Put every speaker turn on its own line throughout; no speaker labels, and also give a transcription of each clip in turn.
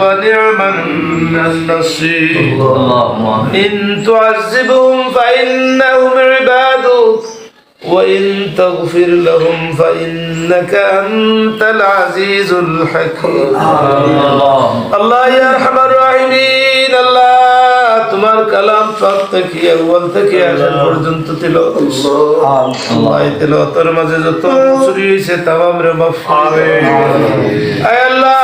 ونعم النصير
اللهم
إن تعذبهم فإنهم عبادك وإن تغفر لهم فإنك أنت العزيز الحكيم আল্লাহ ইয়া আরহামার রাহিমিন আল্লাহ তোমার কালাম পাক থেকে আউয়াল থেকে আখের পর্যন্ত তিলাওয়াত হইছে। আল্লাহ এই তিলাওয়াতের মাঝে যত চুরি হয়েছে তামাম রে মাফ করে আয় আল্লাহ আমরার পক্ষ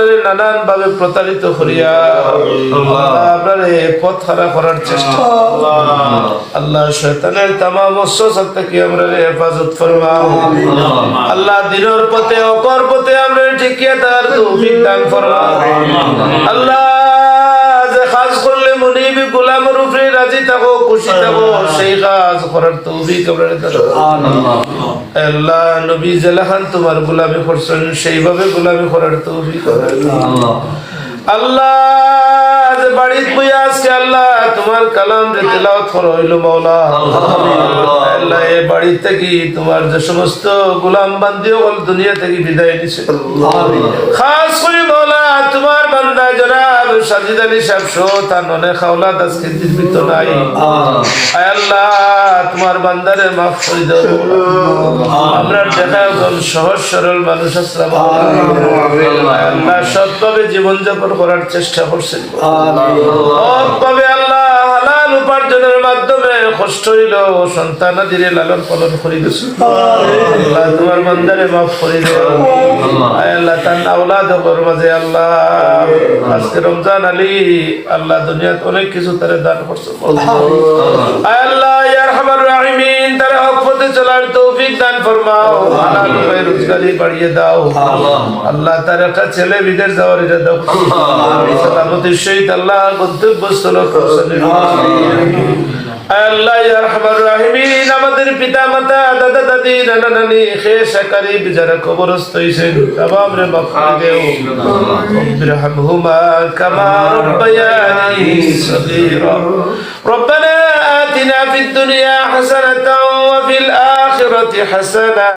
আমরা নানান ভাবে প্রতারিত করিয়া আপনারে পথ হারা করার চেষ্টা। আল্লাহ। শয়তানের তামাম অস্ত্র থেকে আমরা হেফাজত ফরমাও। আল্লাহ। দিনের পথে অকর পথে আমরা ঠিকিয়ে তার তৌফিক দান ফরমাও। আল্লাহ থাকো খুশি থাকো। সেই কাজ করার তৌফিক আপনার আল্লাহ নবী জালাহান তোমার গোলামি করছেন সেইভাবে গোলামি করার তৌফিক আল্লাহ বাড়ি বাড়িত আজকে আল্লাহ তোমার কালাম রে তেলাওয়াত করা হইল মাওলা। আল্লাহ। এই বাড়ি থেকে তোমার যে সমস্ত গোলাম বান্দিও হল দুনিয়া থেকে বিদায় নিছে। খাস করে মাওলা তোমার বান্দা জনাব সাজিদ আলী সাহেব তার ননে জীবিত নাই। আয় আল্লাহ তোমার বান্দারে মাফ করে দাও। আমরা দেখা একজন সহজ সরল মানুষ আসলাম আল্লাহ। সৎভাবে জীবনযাপন করার চেষ্টা করছেন। সৎভাবে কষ্ট হইল সন্তান আদিরে লালন পালন করি গেছে আল্লাহ তোমার বান্দারে মাফ করে দাও আল্লাহ তার আওলাদ মাঝে আল্লাহ। আজকে রমজান আলী আল্লাহ দুনিয়াত অনেক কিছু তারে দান করছে। আল্লাহ। ইয়া আরহামার রাহিমিন তার হক পথে চলার তৌফিক দান ফরমাও। হালাল উপায়ে রোজগারি বাড়িয়ে দাও। আল্লাহ তার একটা ছেলে বিদেশ যাওয়ার এটা দাও। সালামতির সহিত আল্লাহ গন্তব্যস্থল পৌঁছানো রাহিমিন আমাদের পিতা মাতা দাদা দাদি নানা নানি খেয়ে শাকারি যারা কবরস্থ হয়েছেন তামাম রে মাফ করে দেও ارحمهما كما ربياني صغيرا ربنا آتنا في الدنيا حسنة وفي الآخرة حسنة